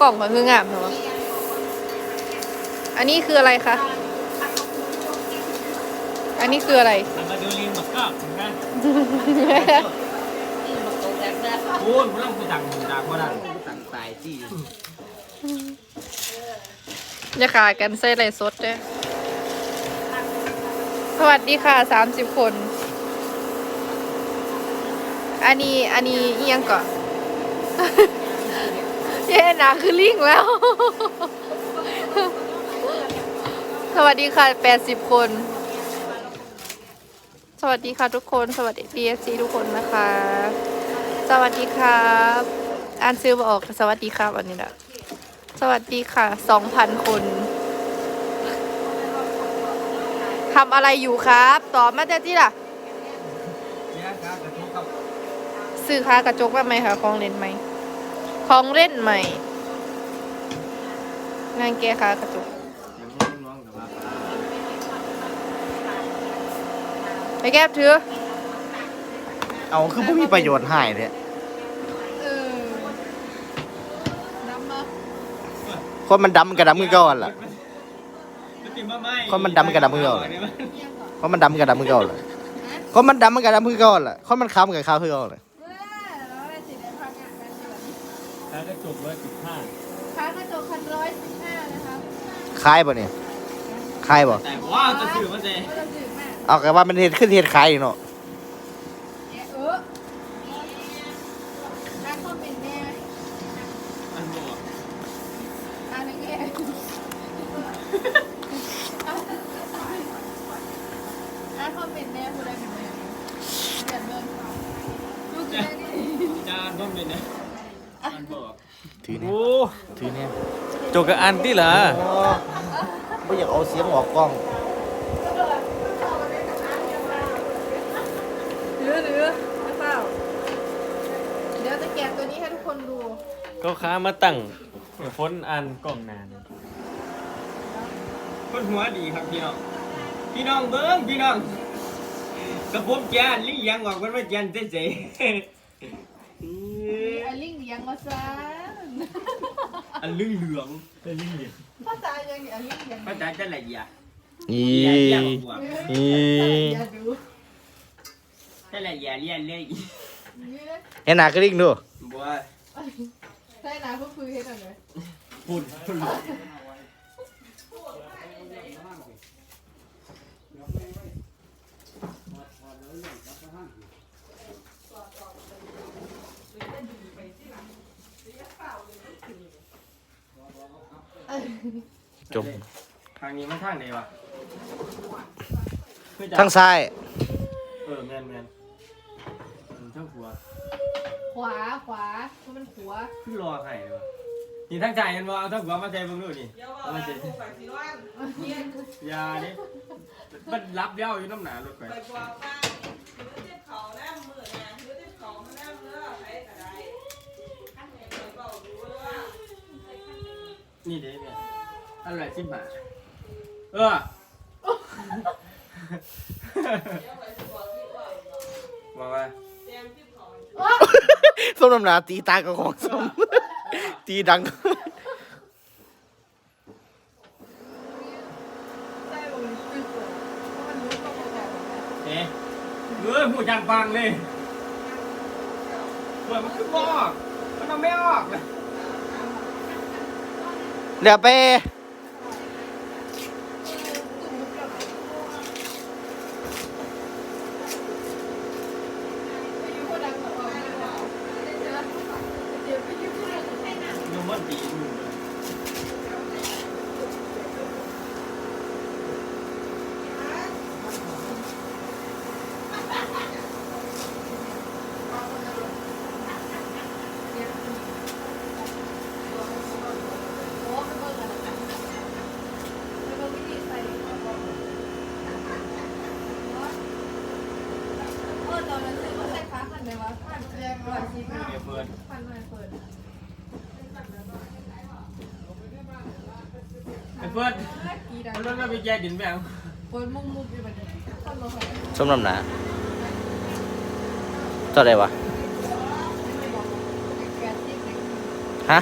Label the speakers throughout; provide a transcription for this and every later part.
Speaker 1: อ้กล่องมันคืองามเหรออันนี้คืออะไรคะ อันนี้คืออะไร
Speaker 2: ทำมาดูลินบักก็เหมือนกัน
Speaker 3: นี่มันตกแบบนั้น
Speaker 2: พูดมันต้องกูจังด่ากูได้
Speaker 3: สั่งสายจี้
Speaker 1: จะขายกันใส่ไรสดด้วยสวัสดีค่ะสามสิบคน อันนี้ อันนี้เอียงก่อน เย้หนาคือลิงแล้ว สวัสดีค่ะแปดสิบคน สวัสดีค่ะทุกคน สวัสดี DSC ทุกคนนะคะ สวัสดีครับ อ่านซื้อมาออก สวัสดีครับอันนี้แหละสวัสดีค่ะสองพันคนทำอะไรอยู่ครับ ตอบมาเจ้าที่ล่ะ
Speaker 2: เนี่ยครับกระทบกับ
Speaker 1: ซื้อค้ากระจกว่าไหมคะของเล่นไหม ของเล่นใหม่ งานแก้ค้ากระจก
Speaker 2: อย่างนี้น้องกับว่า
Speaker 1: ไปแก้ถือ
Speaker 4: เอาคือผู้มีประโยชน์ให้เนี่ย
Speaker 1: เออน้ำมา
Speaker 4: คนมันดำกระดำมือก่อนล่ะคนมันดำกระดำมือก่อนคนมันดำกระดำมือก่อนล่ะคนมันดำมันกระดำมือก่อนล่ะคนมันขาวมันกระขาวคือก่อนล่ะ
Speaker 2: แล้วก็จบร้อยสิบห้า
Speaker 1: ค้ากระจกคันร้อยสิบห้านะคะ
Speaker 4: คล้ายป่ะเนี่ยคล้ายป่ะ
Speaker 2: แต่ว่าจะสื่อมาเจ
Speaker 1: ก็จะถือมาก
Speaker 4: เอากระว่ามันเห็ดขึ้นเห็ดคล้ายอยู่เนาะ
Speaker 1: เออน้ำก็เป็นแม่
Speaker 2: อันบอก
Speaker 1: อันนี้แง่อันเขาเป็นแม่ผู้ใดเป็นแม่เดือดเงินลูกแม่นี่
Speaker 2: จานต้นเป็นนะอันบอก
Speaker 4: ถือเนี่ย
Speaker 2: โอ้
Speaker 4: ถือเนี่ย
Speaker 2: จบกับอันที่เหรอ
Speaker 4: ไม่อยากเอาเสียงออกกล้อง
Speaker 1: หรือหรือไม่เปล่าเดี๋ยวจะแกะตัวนี้ให้ทุกคนดู
Speaker 2: ก็ค้ามาตั้งพ้นอันกล่องนานคนหัวดีครับพี่น้อง พี่น้องเบิ้งพี่น้องกระผมแกนลิยังออกมันไม่แกนเจ๊ๆ
Speaker 1: อันลิงเลี้ยงมาซะ
Speaker 2: อันลึงเหลืองอันลึงเหลือง
Speaker 1: ภาษายังอันลิงเลี้ยง
Speaker 2: ภาษาจะละเอียด
Speaker 4: นี่
Speaker 2: ละเอียดกว่า
Speaker 4: นี่
Speaker 1: อย่าดู
Speaker 2: จะละเอียดเรียนเลย
Speaker 4: เห็นหน้ากระดิ่งดู
Speaker 2: บัว
Speaker 1: ใช่นะก็คือเฮ็ดอะไร
Speaker 2: ฝุ่นฝุ่น
Speaker 4: จม
Speaker 2: ทางนี้มันทางไหนวะ
Speaker 4: ทางซ้าย
Speaker 2: เออแมนแมนอืมทางหัว
Speaker 1: ขวาขวาเพราะมันขวา
Speaker 2: ขึ้นรอใครเลยวะนี่ทางใจกันว่าเอาทางหัวมาใจเบิ่งดูนี่เอามาใจอยาดิมันรับเย้าอยู่น้ำหนารถไปนี่เด้เนี่ยอร่อยสิบบาทเออว่าว่า
Speaker 4: ส้มน้ำหนาตีตากับของส้มตีดัง
Speaker 1: ใช่ผมคือขวาเพราะมันรู้ตรงกัน
Speaker 2: เอ๊ะเออผู้จังฟังเลยเปิดมันขึ้นบออกมันเอาไม่ออกเลย
Speaker 4: เดี๋ยวไป
Speaker 2: ยังมั ไอ้เฟิ
Speaker 1: ร์สมัน
Speaker 2: ต้อ
Speaker 1: ง
Speaker 2: ไปแย่ดินแมว
Speaker 1: เปิดมุมมุมอยู่แบบนี้ต้นรถไฟ
Speaker 4: ส้มน้ำหนาเท่าไรวะฮะ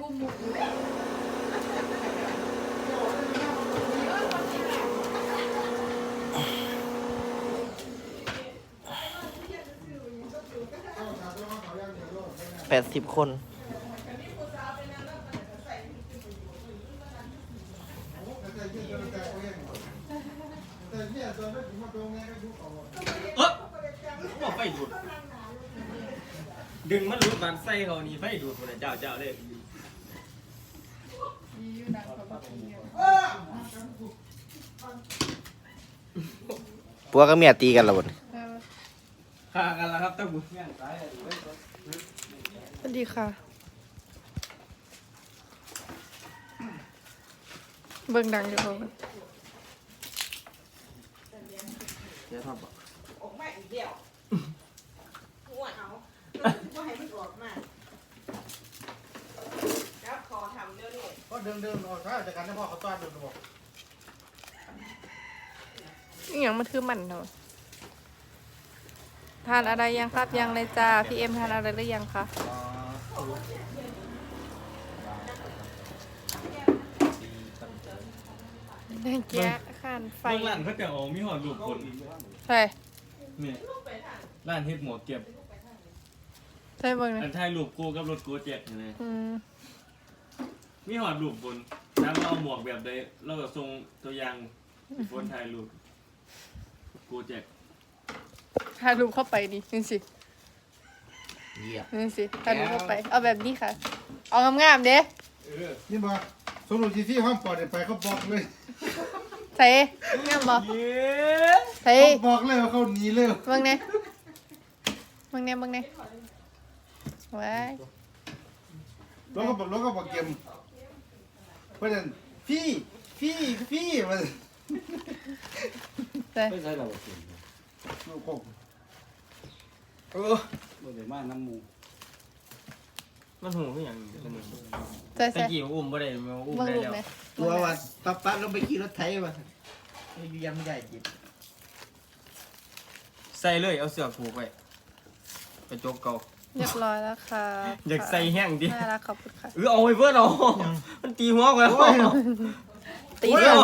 Speaker 1: มุมมุมอยู่
Speaker 4: แปดสิบคน
Speaker 2: เออบอกไฟดูด ดึงมันรูดบานไส้เขานี่ไฟดูดคนเจ้าเจ้าเลย
Speaker 4: ปัวกับเมียตีกันและบน
Speaker 2: ฆ่ากันแล้วครับตะบุ
Speaker 1: ส วัสดีค่ะ เบิ่งดังอยู่เพิ่น
Speaker 2: เดี๋ยวทำบ่
Speaker 5: ออกมาอีกเดียวหัวเอาว่าให้มันออกมาครับขอทำเดี๋ยวนี้
Speaker 4: ก็เดิมเดิมออกถ้าจากการที่พ่อเขาต้อนเดิมบอก
Speaker 1: อหย่างมันคือมันเนาะทานอะไรยังครับยังเลยจ้าพี่เอ็มทานอะไรหรือยังคะ แม่งแกะข้านไฟ
Speaker 2: เบื้องหลังเขาจะเอามีหอดลูกคน
Speaker 1: ใช่
Speaker 2: นี่ร้านเฮ็ดหมวกเก็บ
Speaker 1: ใช่เบิ่ง
Speaker 2: อั
Speaker 1: นะ
Speaker 2: นท้ายรูปกูกับรถกูแจกนี่นะ
Speaker 1: อืม
Speaker 2: มีหอดรูปบนถ้าเราเอาหมวกแบบใดเราก็ส่งตัวอย่างบนถ่ายรูปกูแจก
Speaker 1: ถ่ายรูปเข้าไปดินี่สิ
Speaker 4: เยี่ย
Speaker 1: นี่สิถ่ายรูปเข้าไป เอาแบบนี้ค่ะ เอางามๆเด้
Speaker 2: เออ
Speaker 6: นี่บอกสมมติที่ที่ห้องปอดเนี่ยไปเขาบอกเลย
Speaker 1: ใส่งามบ่
Speaker 2: เย้
Speaker 1: ใส่
Speaker 6: เขาบอกเลยว่าเขาหนีเลย
Speaker 1: เบิ่งแน่เบิ่งแน่เบิ่งแน่ไว้
Speaker 6: แล้วก็บอกแล้วก็บอกเกมเพราะฉะนั้นพี่พี่พี่มัน
Speaker 1: ใส่
Speaker 7: ไม่ใช่เราเก่ง
Speaker 6: ลูกผม
Speaker 2: เออ
Speaker 7: บ่ได้มาน้ำหมู
Speaker 2: มันหูคือหยังนี่
Speaker 1: ใส่
Speaker 2: ตะ
Speaker 1: ใส่
Speaker 2: กี้อุ้มบ่ได้มาอุ้ม
Speaker 1: เบิ่ง
Speaker 2: ได้
Speaker 1: รูป
Speaker 2: แล้ว
Speaker 1: แน่
Speaker 4: ตัวว่าปั๊บปั๊บลงไปขี่รถไถวะอยู่ยังไม่ได้จิต
Speaker 2: ใส่เลยเอาเสื้อผูกไว้กระจกเก่า
Speaker 1: เรียบร้อยแล้วค่ะ
Speaker 2: อยากใส่แห้งดิ
Speaker 1: น่ารักขอบคุณค่ะ
Speaker 2: เออเอาไว้เพื่อนเอามันตีหัวกูแล้ว
Speaker 1: ตี
Speaker 6: โอ้ย
Speaker 1: เดียว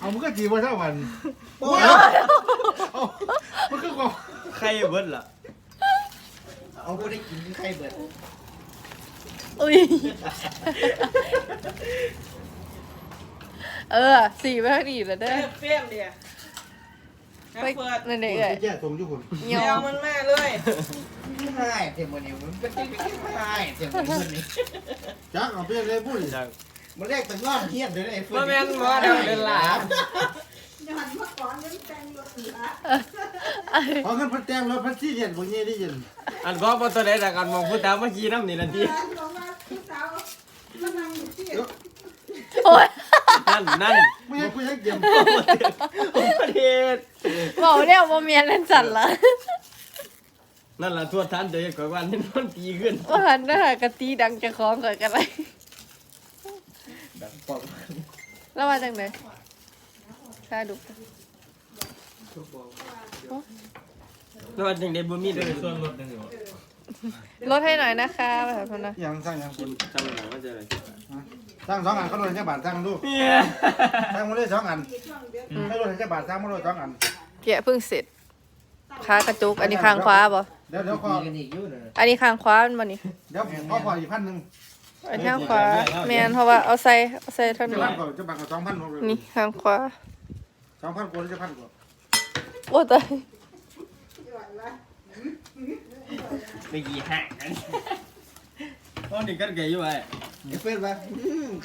Speaker 6: เอามันก็จีบว่าเท่าวันโอ้ยเอามันก็บอก
Speaker 2: ใครเบิดล่ะ
Speaker 4: เอาไปได้กินใครเบิด
Speaker 1: อุ้ย เออ สีไม่ค่อยดีแล้วเด้อ
Speaker 5: เปรี้ยมเดียว
Speaker 1: ไป
Speaker 5: เปิด
Speaker 1: นั่น
Speaker 6: ค
Speaker 1: เอง
Speaker 6: น
Speaker 1: เอ้ย
Speaker 6: ที่แย่ตรงยุคน
Speaker 1: เหี่ย
Speaker 5: แนว
Speaker 1: ว
Speaker 5: มันมาเลย
Speaker 4: ใช่เทมโมนิวมันเป็นที่ไม่ใช่เทมโมนิวนี่
Speaker 6: จักเอาไปเลยพูด
Speaker 2: จาก
Speaker 4: มันแรกเป็นร่อนเทียนเลยไอ้เฟื่
Speaker 2: บ่แม่นบ่เดี๋ยวเดินหลา
Speaker 5: หันมาก่อนยังแต่งรถเหลือ
Speaker 6: เพราะงั้นพัดแต้มแล้วพัดที่เย็นพวกนี้ได้ยิน
Speaker 2: อันก็บ่ตัวใดแต่กันมองผู้ตามเมื่อกี้นำนี่นาที
Speaker 5: ร้านบอกว่าพี่สาวมานั่งอยู่ที่
Speaker 1: โอ้ย
Speaker 2: นั่นนั่น
Speaker 6: ไม่ให้คุยให้เกม
Speaker 2: ผมประเทศ
Speaker 1: บอกเนี่ยว่าเมียนเล่นสันละ
Speaker 2: นั่นล่ะทั่วท่านเดี๋ยวก่อนวันนี้มันตีขึ้น
Speaker 1: ว่าหันหน้ากะตีดังจะคล้องเกิดกันไร
Speaker 4: ดังปอก
Speaker 1: แล้วมาจากไหนค่าดู
Speaker 2: แล้ววันจังได๋บ่มีเด้อส่วนรถจังซี่บ่
Speaker 1: ลดให้หน่อยนะคะแบบนั้นนะ
Speaker 6: ยังสร้างยัง
Speaker 2: คุณจำหน่อยว่าจะอะไร
Speaker 6: สร้างสองอันเขาโดนแค่บาทสร้างดู
Speaker 2: เนี่ย
Speaker 6: สร้างมาเลยสองอันให้โดนแค่บาทสร้างมาเลยสองอัน
Speaker 1: เกียเพิ่งเสร็จขากระจุก อันนี้คางขวาบ่
Speaker 6: เดี๋ยวเดี๋ยวขอ
Speaker 4: มีกันอีกอยู่เลย
Speaker 1: อันนี้คางขวามันบ่นี่
Speaker 6: เดี๋ยวขอขออีกพันหนึ่ง
Speaker 1: อันนี้ข้างขวาแมนเพราะว่าเอาใส่เอาใส่เท่า
Speaker 6: จะ
Speaker 1: นี้
Speaker 6: พันกว่าจะบังกับสองพัน
Speaker 1: นี่คางขวา
Speaker 6: สองพันกว่าหรือจะพันกว่า
Speaker 1: โอ้ตาย
Speaker 2: ไม่กี่หักกันตอนนี้กันไก่อยู่ไอ้
Speaker 4: ไอ้เฟื่อนว่า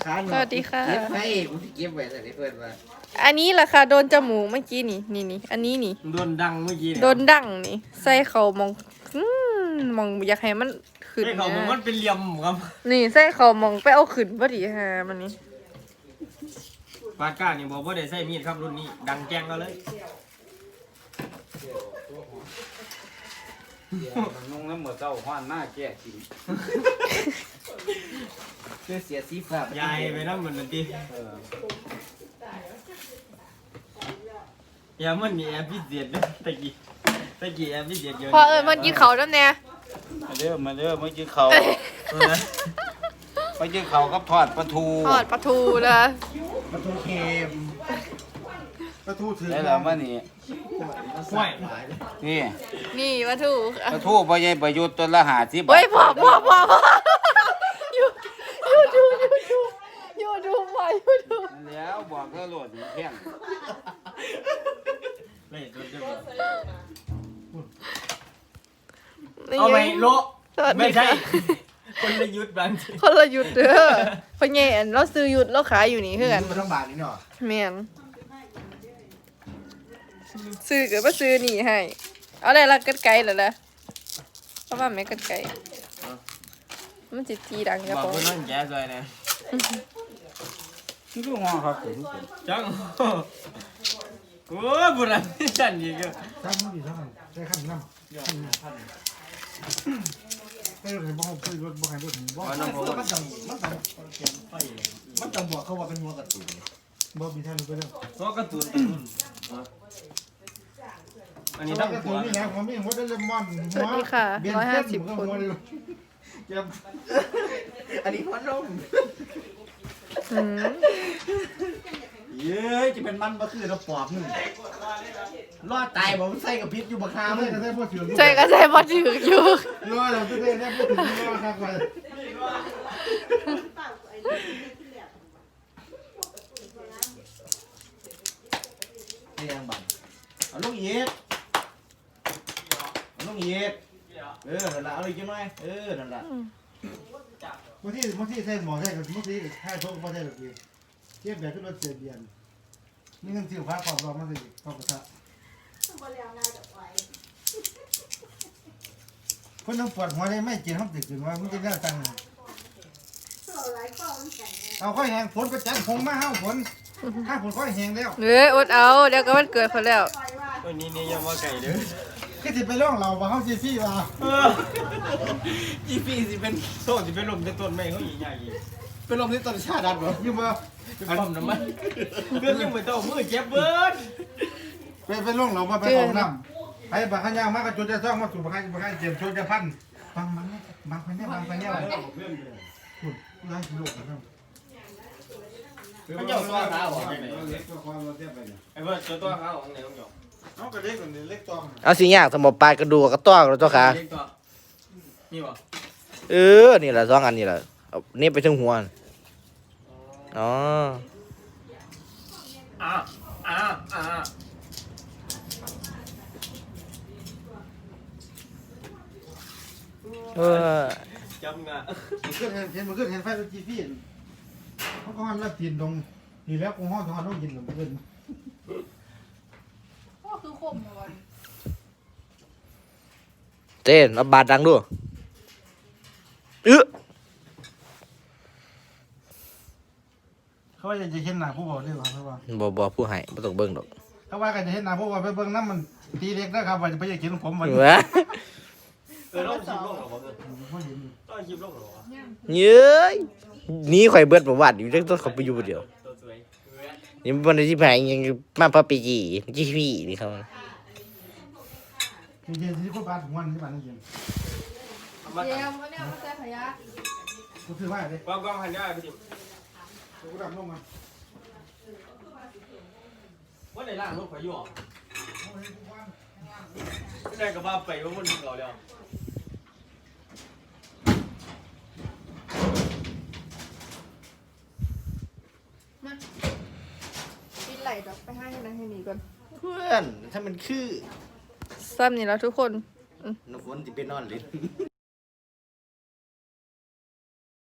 Speaker 4: ขาหน
Speaker 1: สวัสดีค่ะ
Speaker 4: เก็บให้กูที่เก็บไว้แต่ไอ้เฟื่อนว่า
Speaker 1: อันนี้ล่ะค่ะ โดนจมูกเมื่อกี้นี่นี่นี่อันนี้นี่
Speaker 2: โดนดังเมื่อกี้
Speaker 1: โดนดั่งนี่ ใส่เขามองอืมมองอยากให้มันขึ้น
Speaker 2: ไอ้เขามัน
Speaker 1: นะ
Speaker 2: มันเป็นเหลี่ยมครับ
Speaker 1: นี่ใส่เขามองไปเอาขึ้นบ่ดีฮะมันนี่
Speaker 2: ปาดก้านี่บอกว่าได้ใส่มีดครับรุ่นนี้ ดังแกงก็เลย
Speaker 7: นุ่งแล้วหมดเจ้าห้านหน้าแก่กิน
Speaker 4: เพื่อเสียสีฟ้ายา
Speaker 2: ยไปนั่งมันนั่นที
Speaker 7: เออ
Speaker 2: อย่ามันมีแอปพิเศษนะตะกี้ตะกี้แอปพิเศษเยอะ
Speaker 1: พอเอิญมันกินเขาวน้ำแน่
Speaker 7: มาเด้อมาเด้อเมื่อกี้เขา
Speaker 2: เออนะ
Speaker 7: ไปยืนเขากับทอดปลาทู
Speaker 1: ทอดปลาทูนะ
Speaker 6: ประตูเค็มประตูถือ
Speaker 7: ได้แล้วมานี่
Speaker 2: ห่วย
Speaker 7: นี่
Speaker 1: นี่ปลาทู
Speaker 7: ปลาทูพ่อใหญ่ประยุทธ์ตัวละหาสิบ
Speaker 1: เฮ้ยพอพอพอพออยู่อยู่ดูอยู่ดูอยู่ดูไปอยู่ดู
Speaker 7: แล้วบอกเธอโหลดแข้ง
Speaker 2: ไม่ตัวเดียว
Speaker 1: นี่
Speaker 2: เอาไหม
Speaker 1: ไง
Speaker 2: โล
Speaker 1: สวัสดี
Speaker 2: ไม่ใช่
Speaker 1: ค่ะ
Speaker 2: คนละยุทธ์บางที
Speaker 1: คนละหยุดเด้อเพราะไงอันเราซื้อหยุดเราขายอยู่นี่เพื่อน
Speaker 6: มันต้องบาทนี่เนาะ
Speaker 1: แม่นซื้อก็มาซื้อนี่ให้ เอาอะไรละกันไกลเหรอล่ะเพราะว่าไม่กันไกลมันจิจีดังกระ
Speaker 2: บอก
Speaker 1: โปร
Speaker 2: คน
Speaker 1: ง
Speaker 2: นั้นแย่เลยนะ
Speaker 7: นี่ก็ห้องครับผม
Speaker 2: จังโอ้ยบุรันนี่ฉันอีกอะ
Speaker 6: ตั้งมันดีเท่าไหร่ได้ขั้นน้ำ ไปรถไหนบ้างไปรถบ้างรถไหนบ้างมันจังมันจังมันจังบอกเขาว่าเป็นหัวกระตุ้นบ่มีท่านไปแล้ว
Speaker 2: เพราะกระตุ้นกระตุ้นอันนี้
Speaker 6: นี่
Speaker 2: ต้
Speaker 6: ตั้
Speaker 2: องง
Speaker 6: กระ
Speaker 2: หั
Speaker 6: ตุ้
Speaker 2: วน
Speaker 6: นี่นะผมมีหัวได้เลมอน
Speaker 1: สวัสดีค่ะร้อยห้าสิบคน
Speaker 6: อันนี้พัดลม
Speaker 1: อืม
Speaker 6: เย้ยจะเป็นมันบ่คือเราปอบนึง รอดตายบ่ใส่กับพิษอยู่บักคามึงใส่พวกเสือ
Speaker 1: ใจก็ใจบอถืออยู่
Speaker 6: รอดเราจะได้ได้พูดถึงรอดครับไปเรียงบังเอาลูกเย็ดเอาลูกเย็ดเออนั่นละเอาอีกจังหน่อยเออนั่นละบางทีบางทีใส่หมอใส่กับบางทีให้พวกมาใส่แบบนี้เทียบแบบที่รถเสียเบียนนี่เงินสิวพระความร้อนมาสิความกระทะ คนต้องปวดหัวได้ไม่กินห้องติดกินว่ามันจะได้ตังค์เอาข้อยแหงฝนก็จัดผงมาห้าฝนห้าฝนข้อยแหงแล้ว
Speaker 1: เฮ้ยอดเอาเดี๋ยวก็วันเกิดเขาแล้ว
Speaker 2: วันนี้นี่ยังว่าไก่เด้อ
Speaker 6: คือสิไปร่องเราบ่เฮาสิฟี่ว่า
Speaker 2: จีพีสิเป็นโซ่สิเป็นลมในต้นไม้เขาใหญ่อีก
Speaker 6: เป็นลมที่ต้นชาดันบ่อยู่บ่
Speaker 2: เป็นปั๊มน้ำมันเรื่องยังไม่ต้องมือเจ็บเบิด
Speaker 6: ไปไปร่องเรามาไปของน้ำไปบักขันยางมาก็จุดจะซ่องมาสู่บักขันบักขันเจียมชนจะพันบางมันบางคนเนี่ยบางคนเนี่ยพูดไล่ลูกนะครับ
Speaker 2: มันเจ้าตัวขาวไเล็
Speaker 7: กก็ความเราเทียบไปเนี่ย
Speaker 2: อ้เบิร์ดตัวตัวขาวของไหนของหยก
Speaker 6: เอากระเด็กคนนี้เล็กตอม
Speaker 4: เอาสิยากสมบปลายกระดูกกระต้อกแล้วเจ้าขา
Speaker 2: เล็กตัวนี่บ่
Speaker 4: เออ นี่แหละสองอันนี่แหละเอานี่ไปถึงหัวน่ะอ๋อ
Speaker 2: อ่าอ่าอ่า
Speaker 4: เออ
Speaker 2: จำงะ
Speaker 6: มันขึ้นเห็นมันขึ้นเห็นไฟรถจีฟี่เขาก็หันรับกินตรงนี่แล้วกูห้องห้องต้องกินหรือมันขึ้น
Speaker 1: ก็คือคมก่อน
Speaker 4: เต้นเอาบาดดังดูเออ
Speaker 6: เขาว่าจะเห็นหน้าผู้บอกได้หรอเขาว่า
Speaker 4: บ่บ่ผู้ให้บ่ต้องเบิ่งดอก
Speaker 6: เขาว่ากันจะเห็นหน้าผู้บอกไปเบิ่งน้ำมันตีเล็กนะครับว่าจะไปอยากกินผมวัน
Speaker 4: เว้ย
Speaker 2: เออต้องชิมลงหรอวะเออ
Speaker 6: เขาเห็น
Speaker 2: ต้องชิมลงหรอวะ
Speaker 4: เย้ยหนี่ข่อยเบิดประวัติอยู่จังต้องเขาไปอยู่ผู้เดียว
Speaker 2: ตัวสวย
Speaker 4: นี่มันที่ไหนยังมาพาไปจีจีพี่นี่เขา
Speaker 6: จริงๆที่คนบ้านถึงวันที่บ้านนี่จริง
Speaker 2: เอามา
Speaker 1: เดี๋ยวมันเนี่ยมันใส่ขยะ
Speaker 6: กูซื้อมาเลย
Speaker 2: กองกองหันได้พี่จิ๋ม
Speaker 6: กูดับลงมา
Speaker 2: ว่าในร่างรถไฟอยู่หรอไม่ได้กับว่าไปว่ามันเก่าแล้ว
Speaker 1: ปิดไหลดอกไป ให้นะให้นี่ก่อน
Speaker 4: เพื่อน ถ้ามันคือ
Speaker 1: ซ้ำนี่แล้วทุกคน
Speaker 4: น้ำฝนสิไปนอนลิ้น